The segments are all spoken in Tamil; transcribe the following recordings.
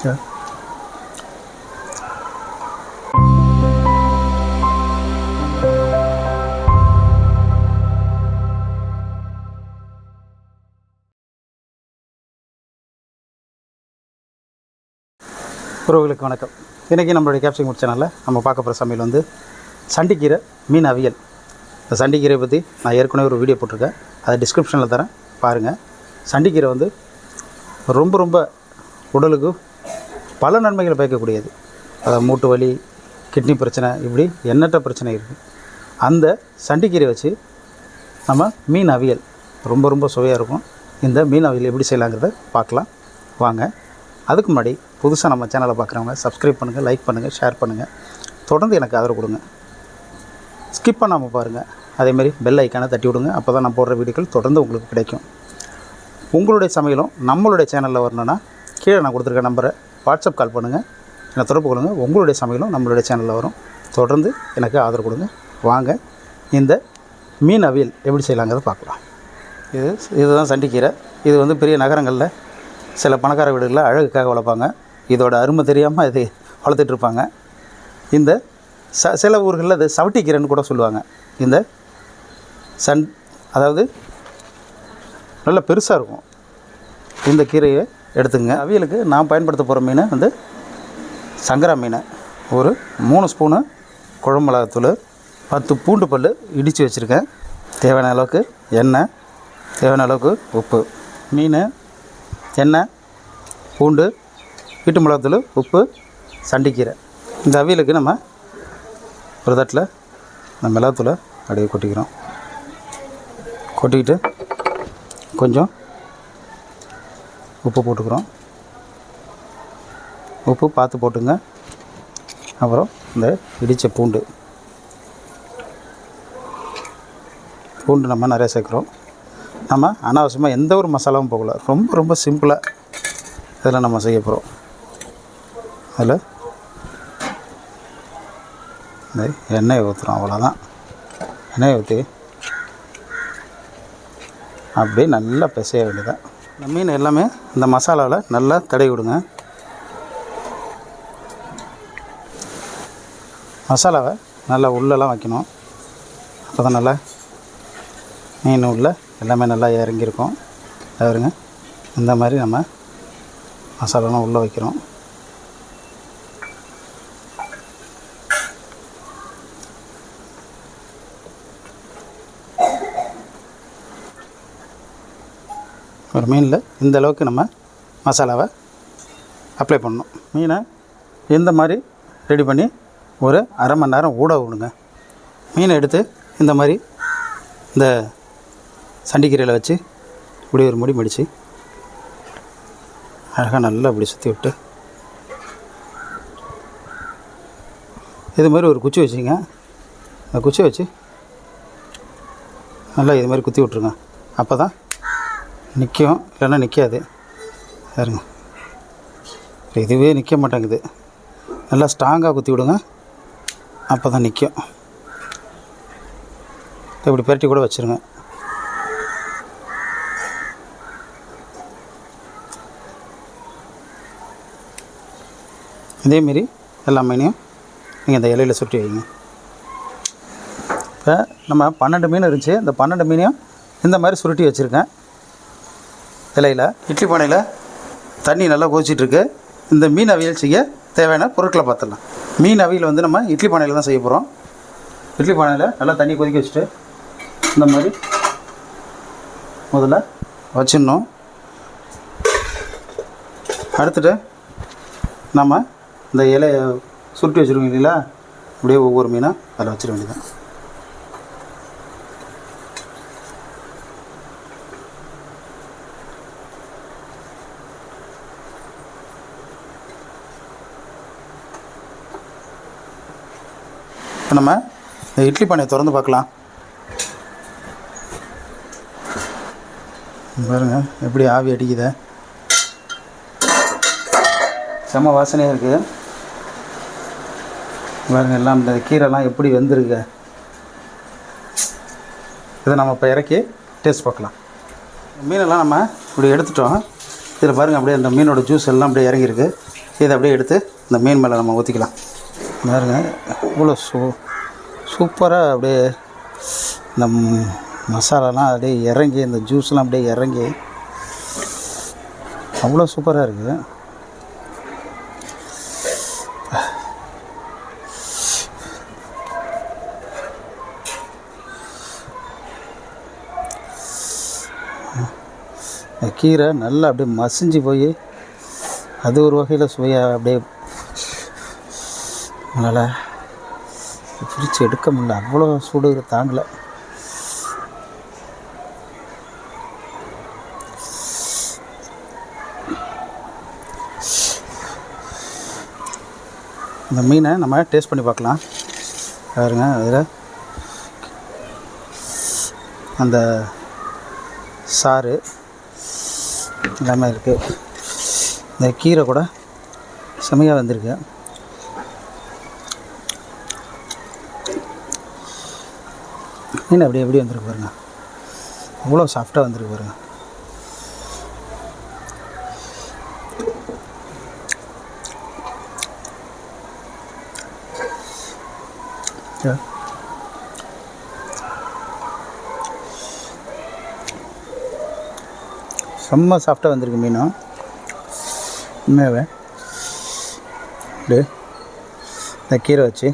உறவுகளுக்கு வணக்கம். இன்றைக்கி நம்மளுடைய கேப்சிங் முடிச்ச சேனலில் நம்ம பார்க்க போகிற சமையல் வந்து சண்டிக்கீரை மீன் அவியல். இந்த சண்டிக்கீரை பற்றி நான் ஏற்கனவே ஒரு வீடியோ போட்டிருக்கேன். அதை டிஸ்கிரிப்ஷனில் தரேன். பாருங்கள் சண்டிக்கீரை வந்து ரொம்ப ரொம்ப உடலுக்கு பல நன்மைகளை பயக்கக்கூடியது. அதாவது மூட்டு வலி கிட்னி பிரச்சனை இப்படி எண்ணற்ற பிரச்சனை இருக்குது அந்த சண்டிக்கீரை வச்சு நம்ம மீன் அவியல் ரொம்ப ரொம்ப சுவையாக இருக்கும். இந்த மீன் அவியல் எப்படி செய்யலாங்கிறத பார்க்கலாம். வாங்க. அதுக்கு முன்னாடி புதுசாக நம்ம சேனலை பார்க்குறவங்க சப்ஸ்கிரைப் பண்ணுங்கள் லைக் பண்ணுங்கள் ஷேர் பண்ணுங்கள் தொடர்ந்து எனக்கு ஆதரவு கொடுங்க. ஸ்கிப் பண்ணாமல் பாருங்கள் அதேமாரி பெல் ஐக்கானை தட்டி விடுங்க. அப்போ தான் நான் போடுற வீடியோக்கள் தொடர்ந்து உங்களுக்கு கிடைக்கும். உங்களுடைய சமையலும் நம்மளுடைய சேனலில் வரணுன்னா கீழே நான் கொடுத்துருக்க நம்பரை வாட்ஸ்அப் கால் பண்ணுங்கள் என்னை தொடர்பு கொள்ளுங்கள் உங்களுடைய சமையலும் நம்மளுடைய சேனலில் வரும். தொடர்ந்து எனக்கு ஆதரவு கொடுங்க. வாங்க. இந்த மீன் அவியல் எப்படி செய்யலாங்கிறத பார்க்கலாம். இது இதுதான் சண்டிக்கீரை. இது வந்து பெரிய நகரங்களில் சில பணக்கார வீடுகளில் அழகுக்காக வளர்ப்பாங்க. இதோட அருமை தெரியாமல் இது வளர்த்துட்ருப்பாங்க இந்த ச சில ஊர்களில் அது சவட்டிக்கீரைன்னு கூட சொல்லுவாங்க. இந்த சன் அதாவது நல்ல பெருசாக இருக்கும். இந்த கீரையை எடுத்துங்க அவியலுக்கு நான் பயன்படுத்த போகிற மீன் வந்து சங்கரா மீன். ஒரு மூணு ஸ்பூனு குழம்பு மிளகாத்தூள் பத்து பூண்டு பல் இடித்து வச்சுருக்கேன். தேவையான அளவுக்கு எண்ணெய் தேவையான அளவுக்கு உப்பு. மீன் எண்ணெய் பூண்டு வீட்டு மிளகாத்தூள் உப்பு சண்டிக்கீரை. இந்த அவியலுக்கு நம்ம ஒரு தட்டில் இந்த மிளகாத்தூளை அப்படியே கொட்டிக்கிறோம். கொட்டிக்கிட்டு கொஞ்சம் உப்பு போட்டுக்கிறோம். உப்பு பார்த்து போட்டுங்க. அப்புறம் இந்த இடித்த பூண்டு. பூண்டு நம்ம நிறைய சேர்க்குறோம். நம்ம அனாவசியமாக எந்த ஒரு மசாலாவும் போகல. ரொம்ப ரொம்ப சிம்பிளாக இதில் நம்ம செய்ய போகிறோம் அதில் இந்த எண்ணெயை ஊற்றுறோம் அவ்வளோதான் எண்ணெயை ஊற்றி அப்படியே நல்லா பிசைய வேண்டியதான் இந்த மீன் எல்லாமே இந்த மசாலாவில் நல்லா தடவி விடுங்க. மசாலாவை நல்லா உள்ளெல்லாம் வைக்கணும். அப்போ தான் நல்லா மீன் உள்ள எல்லாமே நல்லா இறங்கியிருக்கும். பாருங்க. இந்த மாதிரி நம்ம மசாலாலாம் உள்ளே வைக்கிறோம். ஒரு மீனில் இந்த அளவுக்கு நம்ம மசாலாவை அப்ளை பண்ணணும். மீனை இந்த மாதிரி ரெடி பண்ணி ஒரு அரை மணி நேரம் ஊட விடுங்க. மீனை எடுத்து இந்த மாதிரி இந்த சண்டிக்கீரையில் வச்சு இப்படி ஒரு முடி மடித்து அழகாக நல்லா இப்படி சுற்றி விட்டு இது மாதிரி ஒரு குச்சி வச்சுங்க அந்த குச்சி வச்சு நல்லா இது மாதிரி குத்தி விட்ருங்க அப்போ தான் நிற்கும் இல்லைன்னா நிற்காது பாருங்க. இதுவே நிற்க மாட்டேங்குது. நல்லா ஸ்ட்ராங்காக குத்தி விடுங்க. அப்போ தான் நிற்கும் இப்படி பெரட்டி கூட வச்சுருங்க. இதேமாரி எல்லா மீனையும் நீங்கள் இந்த இலையில் சுற்றி வைங்க. இப்போ நம்ம பன்னெண்டு மீன் இருந்துச்சு. இந்த பன்னெண்டு மீனையும் இந்த மாதிரி சுருட்டி வச்சுருக்கேன். இலையில் இட்லி பானையில் தண்ணி நல்லா கொதிச்சிட்ருக்கு. இந்த மீன் அவியல் செய்ய தேவையான பொருட்களை பார்த்துடலாம். மீன் அவியல் வந்து நம்ம இட்லி பானையில் தான் செய்ய போகிறோம் இட்லி பானையில் நல்லா தண்ணி கொதிக்க வச்சுட்டு இந்த மாதிரி முதல்ல வச்சிடணும். அடுத்துட்டு நம்ம இந்த இலையை சுருட்டி வச்சுருக்கோம் இல்லைங்களா அப்படியே ஒவ்வொரு மீனாக அதில் வச்சிட வேண்டியதான் இப்போ நம்ம இந்த இட்லி பானையை திறந்து பார்க்கலாம். பாருங்கள் எப்படி ஆவி அடிக்குது. செம்ம வாசனையாக இருக்குது பாருங்க எல்லாம் இந்த கீரைலாம் எப்படி வெந்திருக்கு. இதை நம்ம இப்போ இறக்கி டேஸ்ட் பார்க்கலாம். மீனெல்லாம் நம்ம இப்படி எடுத்துட்டோம். இதில் பாருங்கள் அப்படியே இந்த மீனோட ஜூஸ் எல்லாம் அப்படியே இறங்கியிருக்கு. இதை அப்படியே எடுத்து இந்த மீன் மேலே நம்ம ஊற்றிக்கலாம் பாருங்க இவ்வளோ சூ சூப்பராக அப்படியே இந்த மசாலாலாம் அப்படியே இறங்கி இந்த ஜூஸ்லாம் அப்படியே இறங்கி அவ்வளோ சூப்பராக இருக்குது கீரை நல்லா அப்படியே மசிஞ்சு போய் அது ஒரு வகையில் சுவையாக அப்படியே அதனால் பிரித்து எடுக்க முடியல. அவ்வளோ சூடு தாங்கலை. இந்த மீனை நம்ம டேஸ்ட் பண்ணி பார்க்கலாம். பாருங்க அதில் அந்த சாறு எல்லாமே இருக்குது இந்த கீரை கூட செமையாக வந்திருக்கு. மீன் அப்படி எப்படி வந்திருக்கு பாருங்க. அவ்வளோ சாஃப்டாக வந்திருக்கு பாருங்க. செம்ம சாஃப்டாக வந்திருக்கு மீனும் உண்மையாகவே இந்த கீரை வச்சு.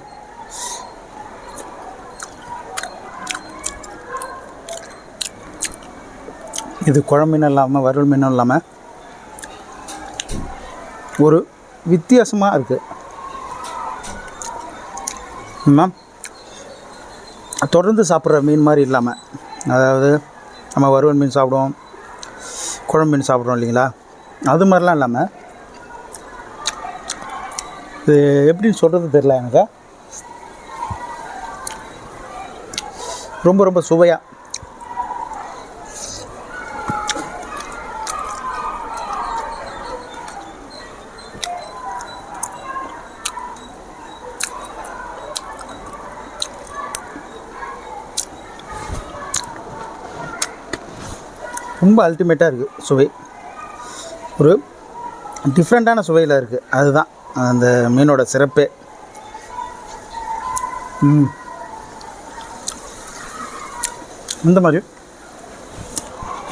இது குழம்பு மீனும் இல்லாமல் வறுவல் மீனும் இல்லாமல் ஒரு வித்தியாசமாக இருக்குது தொடர்ந்து சாப்பிட்ற மீன் மாதிரி இல்லாமல் அதாவது நம்ம வறுவல் மீன் சாப்பிடுவோம் குழம்பு மீன் சாப்பிட்றோம் இல்லைங்களா? அது மாதிரிலாம் இல்லாமல் இது எப்படின்னு சொல்கிறது தெரில எனக்கு. ரொம்ப ரொம்ப சுவையாக ரொம்ப அல்டிமேட்டாக இருக்குது சுவை. ஒரு டிஃப்ரெண்ட்டான சுவையில் இருக்குது அதுதான். அந்த மீனோட சிறப்பே. இந்த மாதிரி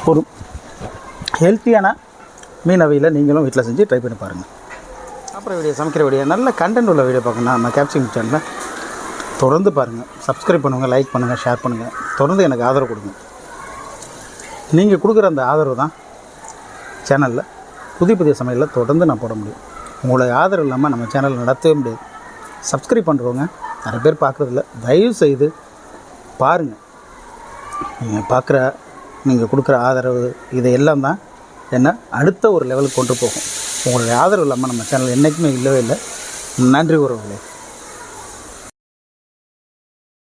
ஒரு ஹெல்த்தியான மீன் அவையில் நீங்களும் வீட்டில் செஞ்சு ட்ரை பண்ணி பாருங்கள் அப்புறம் வீடியோ சமைக்கிற வீடியோ நல்ல கண்டென்ட் உள்ள வீடியோ பார்க்கணும் நம்ம கேப்சிங் சேனலில் தொடர்ந்து பாருங்கள் சப்ஸ்கிரைப் பண்ணுங்கள் லைக் பண்ணுங்கள் ஷேர் பண்ணுங்கள் தொடர்ந்து எனக்கு ஆதரவு கொடுங்க. நீங்கள் கொடுக்குற அந்த ஆதரவு தான் சேனலில் புதிய புதிய சமையலில் தொடர்ந்து நான் போட முடியும். உங்களுடைய ஆதரவு இல்லாமல் நம்ம சேனல் நடத்தவே முடியாது. சப்ஸ்கிரைப் பண்ணுறவங்க நிறைய பேர் பார்க்குறதில்ல. தயவு செய்து பாருங்கள் நீங்கள் பார்க்குற நீங்கள் கொடுக்குற ஆதரவு இது எல்லாம் தான் என்ன அடுத்த ஒரு லெவலுக்கு கொண்டு போகும். உங்களுடைய ஆதரவு இல்லாமல் நம்ம சேனல் என்றைக்குமே இல்லவே இல்லை. நன்றி உறவுகளே